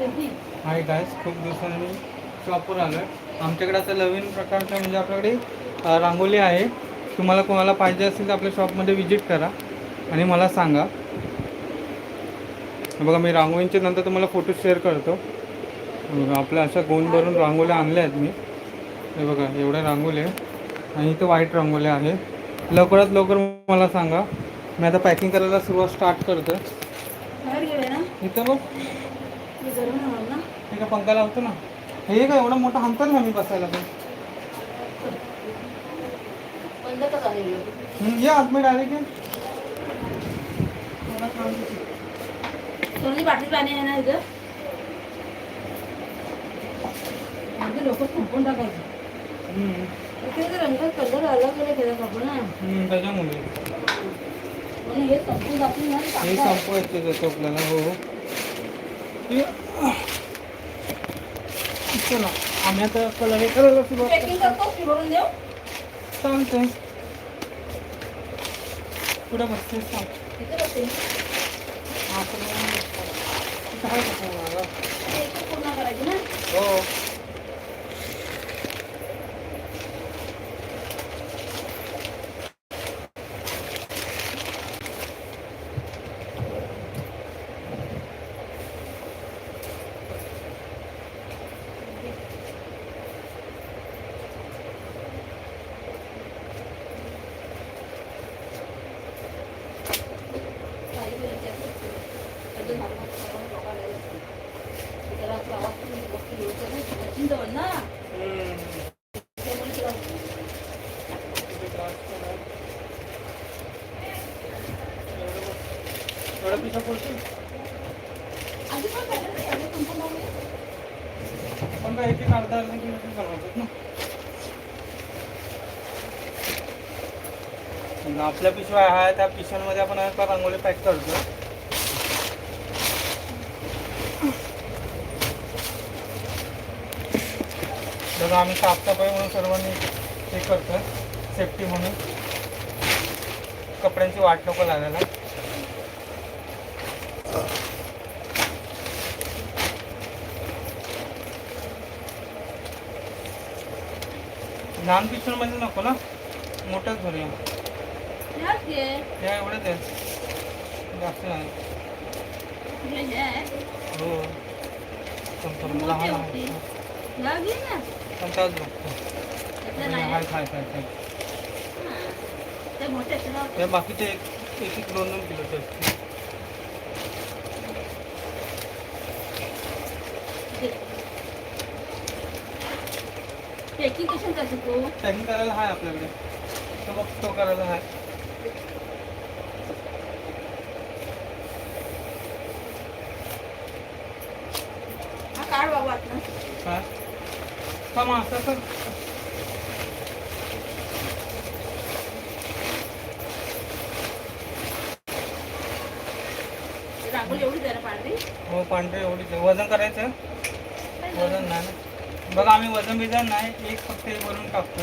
हाय guys खूप दिवसांनी शॉपवर आलो आहे आमच्याकडे आता नवीन प्रकारचं म्हणजे आपल्याकडे रांगोळी आहे. तुम्हाला कोणाला पाहिजे असेल तर आपल्या शॉपमध्ये विजिट करा आणि मला सांगा. बघा मी रांगोळींच्या नंतर तुम्हाला फोटो शेअर करतो. आपल्या अशा गोंद भरून रांगोळ्या आणल्या आहेत मी. हे बघा एवढ्या रांगोळ्या आहे. आणि इथं व्हाईट रांगोळ्या आहे लवकरात लवकर मला सांगा. मी आता पॅकिंग करायला सुरुवात स्टार्ट करतो इथं बघ. ठीक आहे पंखा लावतो ना. हे काय एवढा मोठा हांतर ना मी बसायला पण हं, ये आतमध्ये डायरेक्ट ये. सोनी बाटली पाणी आहे ना इथं? आमचे लोक संपून टाकायचे. हं, इकडे तर रंगात कलर अलग अलग केला आपण ना. त्याच्यामुळे. आणि हे संपून जातील ना हे टाकतात. संपवायचे त्याचं आपल्याला हो. चला आम्ही आता कलर हे करायला सुरुवात चालतंय. पुढे बसते सांग. इथे बसते हा, तर मग इथं आहे का कोणाला? ते इथे पूर्ण करायची ना? हो काही वेळेचे असते. अजून आपण आपण लोकांना असते. त्याला प्रवास करून वरती यायचं ना, सचिन जवळ ना हं. त्यामुळे तिला एवढा पिशा पडतो आधी पण पाहिलं ना, एवढं संपून जाऊ नये. पण काय एक एक अर्धा अर्धा किलोचे बनवतात ना आणि आपल्या पिशव्या आहे त्या पिशव्यांमध्ये आपण आता रांगोळी पॅक करतो बघा आम्ही साफसफाई म्हणून सर्वांनी हे करतो सेफ्टी म्हणून. कपड्यांची वाट नको लागायला. लहान पिशव्यांमध्ये नको ना? मोठंच धरूया. याच घे. एवढंच आहे जास्त नाही आहे. हो लहान आहे या घे ना. त्याच बघतो हाय हाय हाय ते मोठे ना. बाकीचे एक एक एक दोन दोन किलोचे असते पॅकिंग कशाने करायचं तू पॅकिंग करायला आहे आपल्याकडे तो बघ तो करायला आहे हा एवढी पांढरी? एवढीच आहे. वजन करायचं? वजन नाही ना. बघा आम्ही वजन बिजन नाही. एक फक्त भरून टाकतो.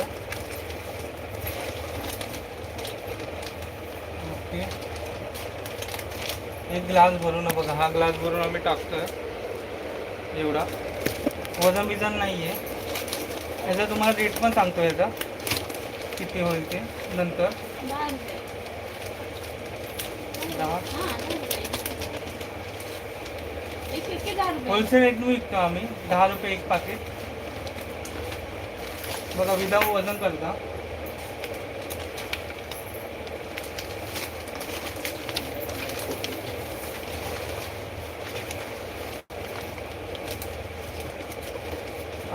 ओके. एक ग्लास भरून बघा. हा ग्लास भरून आम्ही टाकतोय. एवढा. वजन बिजन नाही आहे याचा तुम्हाला रेट पण सांगतो याचा. किती होईल ते? नंतर. दहा. होलसेल रेटनं विकतो आम्ही. दहा रुपये एक पाकिट बघा विदाऊट वजन करता.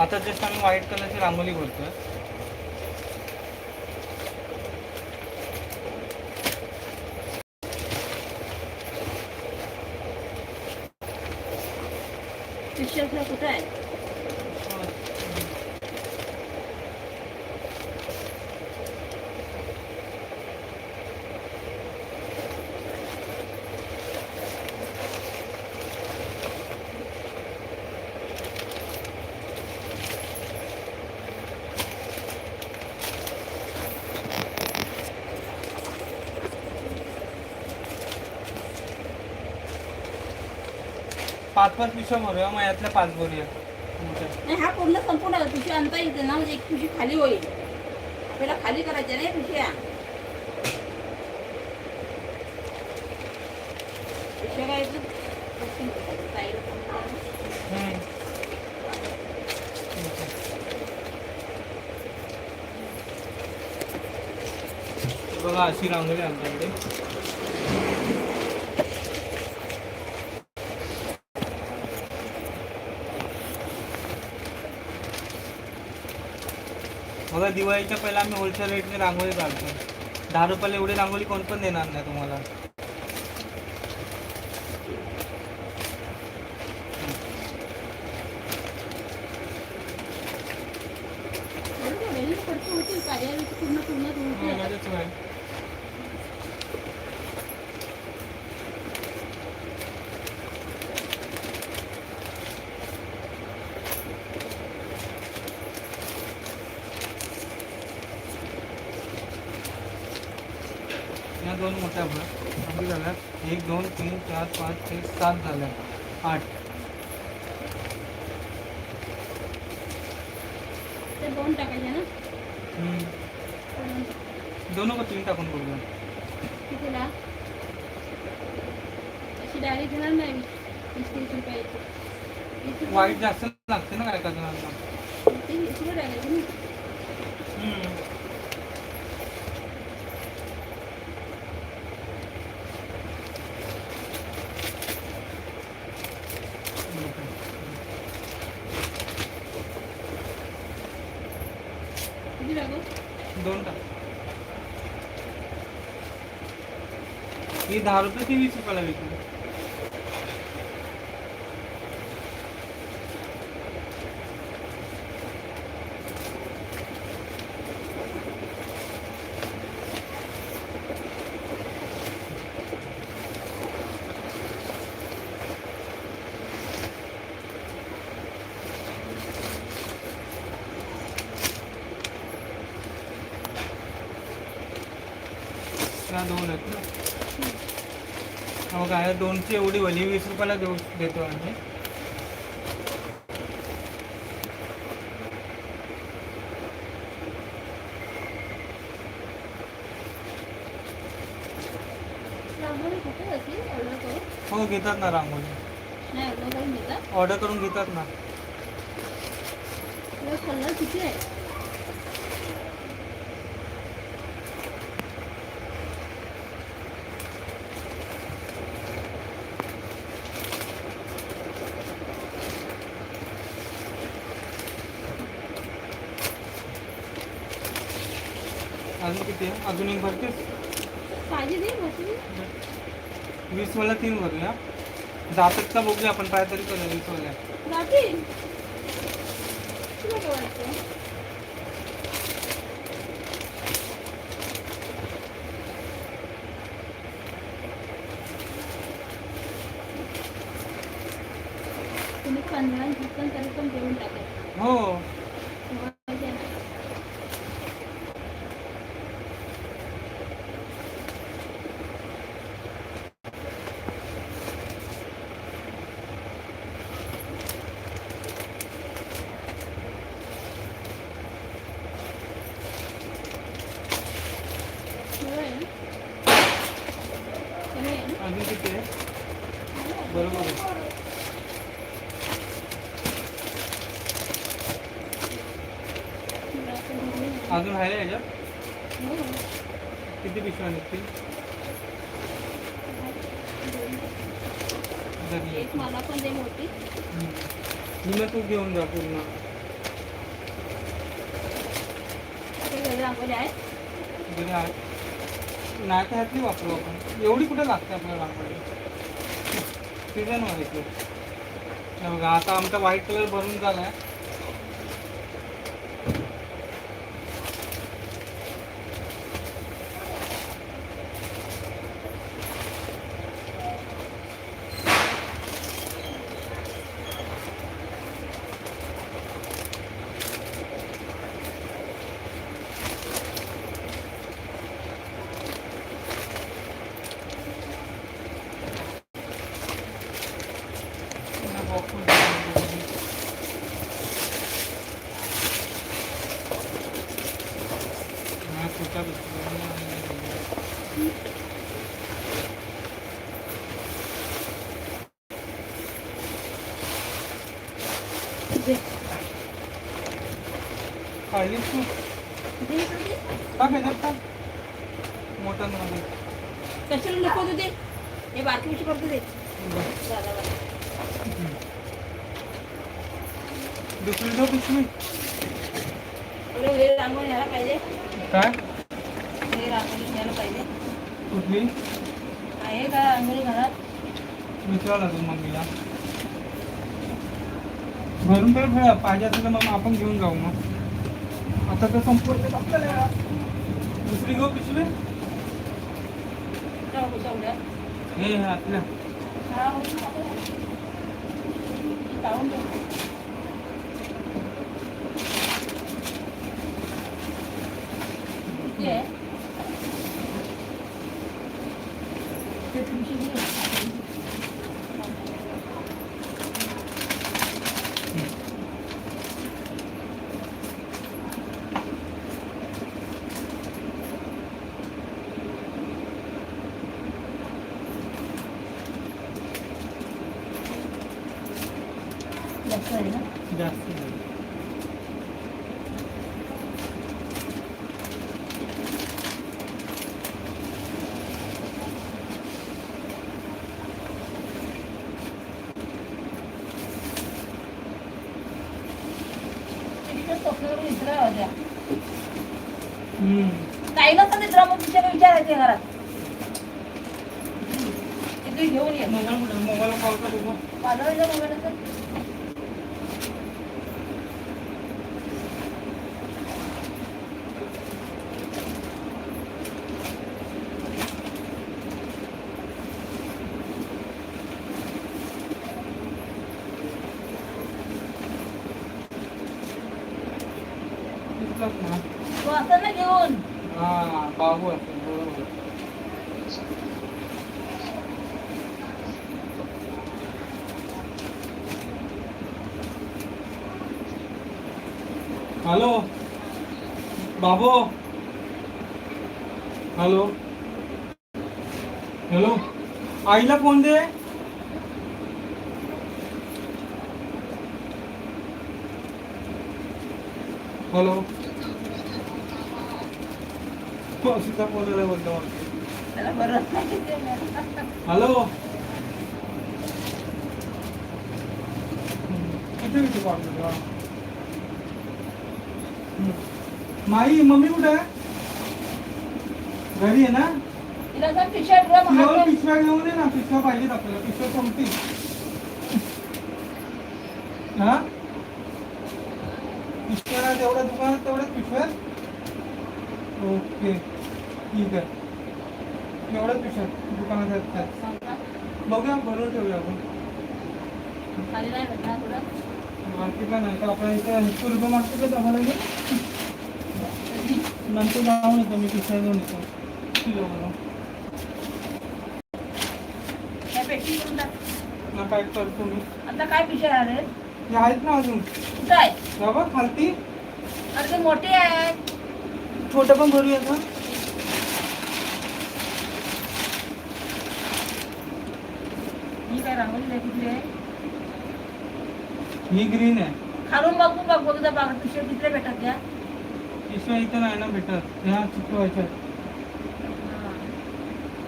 आता जस्ट आम्ही व्हाईट कलरची रांगोळी करतोय कुठं आहे? पाच पाच पिशव्या भरूया मग यातल्या पाच भरूया. नाही हा पूर्ण संपूर्ण पिशवी आणता येते ना म्हणजे एक पिशवी खाली होईल. आपल्याला खाली करायच्या नाही पिशव्या काय. बघा अशी रांगोळी आमच्याकडे बघा दिवाळीच्या पहिला आम्ही होलसेल रेटने रांगोळी काढतो दहा रुपयाला एवढी रांगोळी कोण पण देणार नाही तुम्हाला बरोबर आहे ना, खर्च होतील कार्यालयाची पूर्ण पूर्ण होतील आता. मजाच आहे. या दोन मोठ्या भर किती झाल्या एक दोन तीन चार पाच छे सात झाल्या आठ ते दोन टाकायचे ना हम्म. दोन. दोन का तीन टाकून बघूया कितीला अशी डायरेक्ट घेणार नाही वीस तीस रुपये- वाईट जास्त लागते ना काय का जणांना ते वीस रुपये टाकायचे ना हम्म. किती टाकू दोन टाक ही दहा रुपये ती वीस रुपयाला विकली त्या दोन आहेत ना हो काय दोनची एवढी वली वीस रुपयाला देऊ देतो आम्ही. हो घेतात ना रांगोळी. नाही ऑर्डर करून घेतात ना. किती आहे? अजून किती आहे? अजून एक बसली वीस वाला तीन भरूया. जातात का बघूया आपण ट्राय तरी करूया वीस वाल्या. राहतील तुला काय वाटतं तुम्ही पंधरा वीस पण तरी पण देऊन टाकायचं हो माहिती आहे ना बरोबर आहे ना? कमी आहे ना? अजून किती आहे बरोबर आहे मला असं घेऊन ये. अजून आहे याच्यात. किती पिशव्या निघतील? मग तू घेऊन जा पूर्ण. आहे. आहे नाही तर ह्यातली वापरू आपण. एवढी कुठे लागते आपल्याला रांगोळी सीझन व्हायचं बघा आता आमचा व्हाईट कलर भरून झालाय. दे. कशाला नको तू दे हे बारकी पिशवी करतो दे दादा बारकी. दुसरी अरे हे रांगोळी घ्यायला पाहिजे काय हे रांगोळी न्यायला पाहिजे कुठली आहे का रांगोळी घरात विचारावं लागेल मम्मीला भरून तर ठेवा पाहिजे असेल तर मग आपण घेऊन जाऊ मग आता तर संपूर्ण आपल्याला दुसरी गो पिशवी जाऊ जाऊया हे हे आतल्या हा हो काढून ठेव. किती आहे ते तुमची घे. जास्त आहे ना जास्त झाली. तिकडे स्वप्नावर निद्रा होत्या हम्म. काही नसतं निद्रा मग तिच्या विचारायचे घरात ते तुम्ही घेऊन ये मोबाईल कुठे मोबाईल कॉल कर बघू. पालवायचा मोबाईल असेल दिसलाच ना तो असं ना घेऊन हा बाबू असेल बरोबर हॅलो बाबू हॅलो हॅलो आईला फोन दे. हॅलो बोलायला बोलतो. हॅलो किती किती माई मम्मी कुठे आहे? घरी आहे ना? सांग पिशव्या आहे. घेऊन दे ना पिशव्या पाहिजेत आपल्याला. पिशव्या संपतील हा? पिशव्या तेवढ्या दुकानात तेवढ्याच पिशव्या ओके. ठीक आहे. एवढ्याच पिशव्या दुकानात आहेत त्यात. सांग. का? बघूया भरून ठेवूया आपण. मार्केटला नाही तर आपण इथं पूर्व मार्केटला जावं लागेल नंतर जाऊन येतो मी पिशव्या घेऊन येतो. किलो मला त्या पेटी करून पॅक करतो मी आता काय पिशव्या आले हे आहेत ना अजून. कुठं आहे? बाबा खालती. अरे ते मोठे आहे. छोटं पण भरूया का? ही काय रांगोळी आहे ही ग्रीन आहे. खालून बघू बघ बघ त्या बाग पिशव्या तिकडे भेटत त्या. पिशव्या इथं नाही ना भेटत. ह्या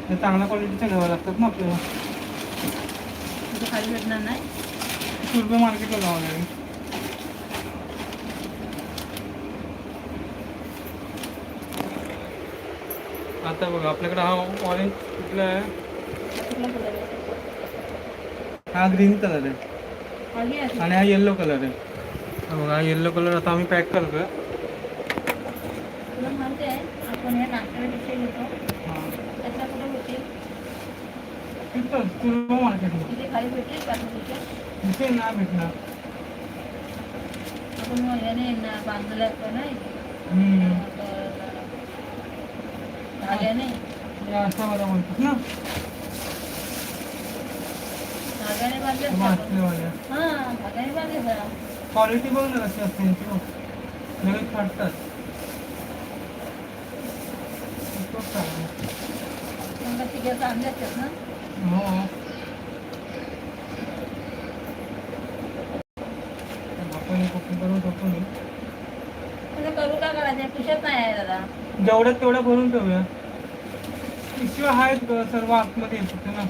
ह्या चांगल्या क्वालिटीच्या घ्याव्या लागतात ना आपल्याला. तिथे खाली भेटणार नाही. पूर्व मार्केटला जावं लागेल. आता बघा आपल्याकडे हा ऑरेंज कुठला आहे? हा ग्रीन कलर आहे. आणि हा येल्लो कलर आहे. हा बघा हा येल्लो कलर आता आम्ही पॅक आहे आपण हे नाश्त्याला पिशव्या घेतो हा. त्याच्या कुठे होते तिथं पूर्व मार्केटला तिथे खाली भेटते का पिशव्या इथे नाही भेटणार आपण मग याने ना बांधलेलं असतं ना हम्म. धाग्याने हे अशा बरं म्हणतात ना धाग्याने बांधले असतं आपण. मासलेवाल्या हा धाग्याने बांधले जरा क्वालिटी बघ ना कशी असते यांची बघ. लगेच फाटतात खूपच चांगलं. समजा तिघ्याचं आणले असतात ना जेवढ्यात तेवढ्या भरून ठेवूया. पिशव्या आहेत सर्व आतमध्ये येत ना.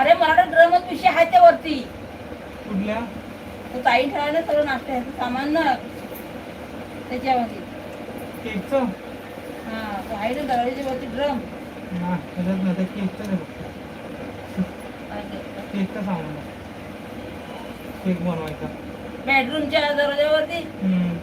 अरे मला ड्रमच पिशे आहेत त्या वरती. कुठल्या? तो ताई ठेवायला सगळं नाश्त्याचं सामान ना. त्याच्यामध्ये केकचं? हा तो आहे ना दरवाजाच्या वरती ड्रम. त्याच्यात नाही ते केकचं आहे फक्त केकचं सामान आहे. केक बनवायचा. बेडरूमच्या दरवाजावरती हम्म.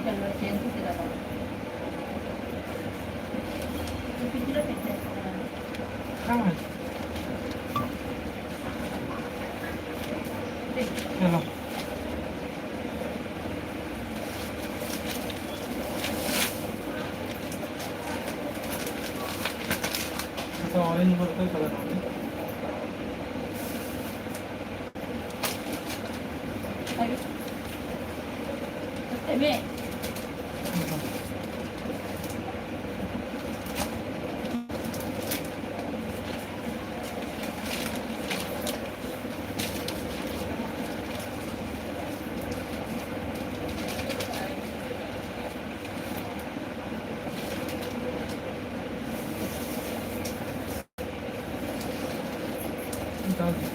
कलर चेंज होते दादा ते कितीला भेटते काय माहिती ते चला आता ऑरेंज भरतोय सगळं अरे. ते मी जाऊ दे.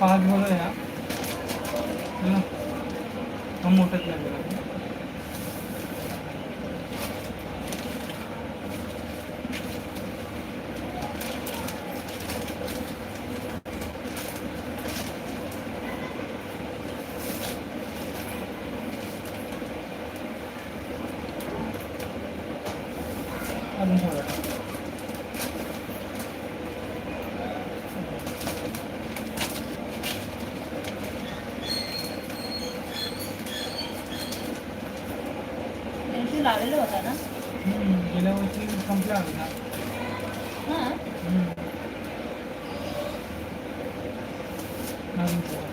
पाच बघा या. मोठं ना गेल्या वर्षी संपला होता हा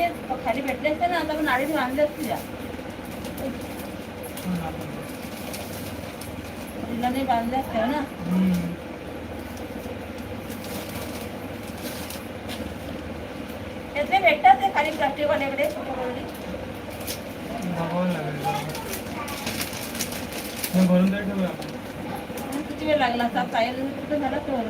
हा ते खाली भेटले असते ना आता पण नाडीत बांधले असते तिला नाही बांधले असते ना. त्यातले भेटतात ते खाली प्लास्टिकवाल्याकडे भरून किती वेळ लागला पायर कुठं झाला तर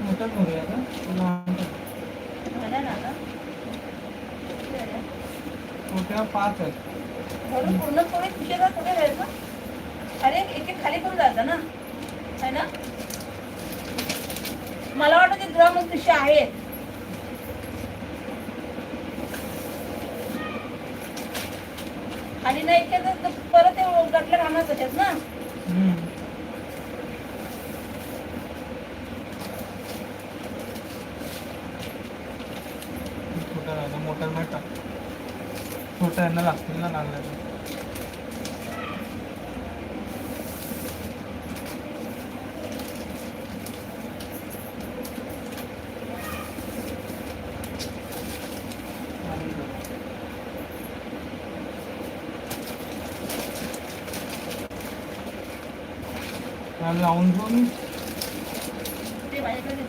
मोठा भरूया का? मोठ्या पाच आहेत. भरून पूर्ण थोडे घ्यायचं अरे एक एक खाली पण जायचं ना? है ना? मला वाटतं ते ड्रम पिशे आहेत. खाली नाही इतके तर परत ते राहणार तसेच ना हम्म. छोटा राहिला मोठा नाही टाक छोट्या यांना लागतील ना लागल्या तर. त्याला लावून घेऊन ते माझ्याकडे दे.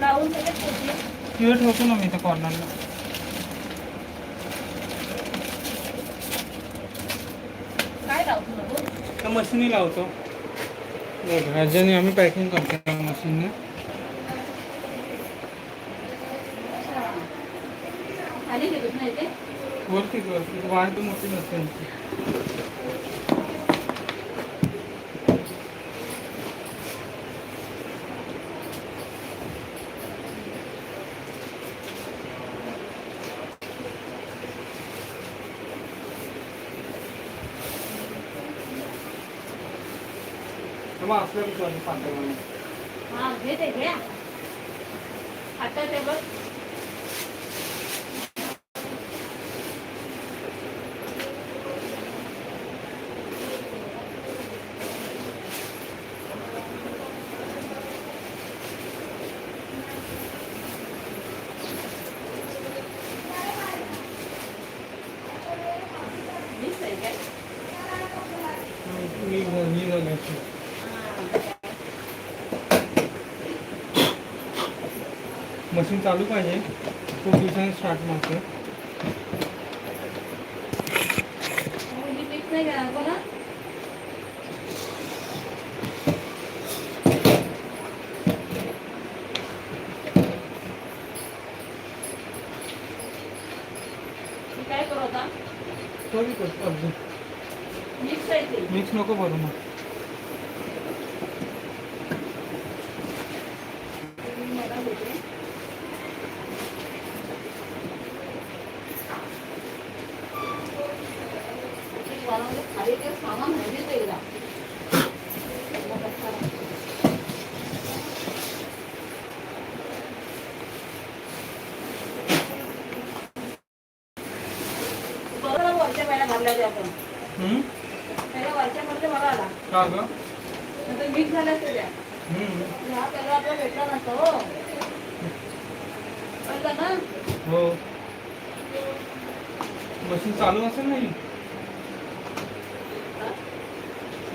लावून त्याच्यात ठेवते. तिथे ठेवतो ना मी त्या कॉर्नरला काय लावतो मशीनी लावतो. ह्याच्याने आम्ही पॅकिंग करतो मशीनने. वरती वरती. वाढ मोठी नसते यांची. तेव्हा आपल्या विचारलं घे ते घ्या आता ते बघ वीस आहे काय? मी मी झाली अशी. मशीन चालू पाहिजे. खूप दिवसांनी स्टार्ट मारते हो, ही वीस नाही घेणार कोणा मी काय करू आता सॉरी करतो अगदी मिक्स आहे ते मिक्स नको भरू मग मी मला देते. ते वारामध्ये खाली ते सामान माहितीच आहे एकदा. एकदा कशाला. बरोबर वरच्या पहिल्या भरल्या होत्या आपण हम्म? पहिल्या वरच्या मध्ये भरा आला का ग हा पहिला आपला भेटला नसता हो. कळलं ना? हो. मशीन चालू असेल नाही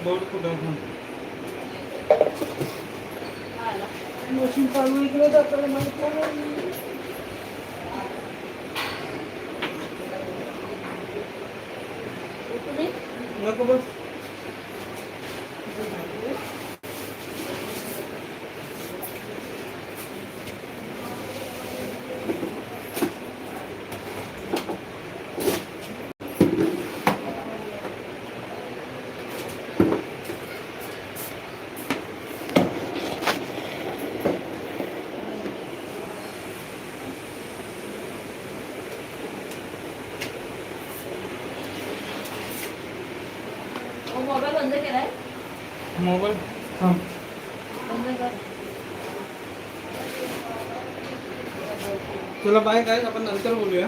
बोर्ड कुठं हं. हा आला. मशीन चालू इकडे आपल्याला माहीत नको बस. मोबाईल? हां. चला बाय काय आपण नंतर बोलूया.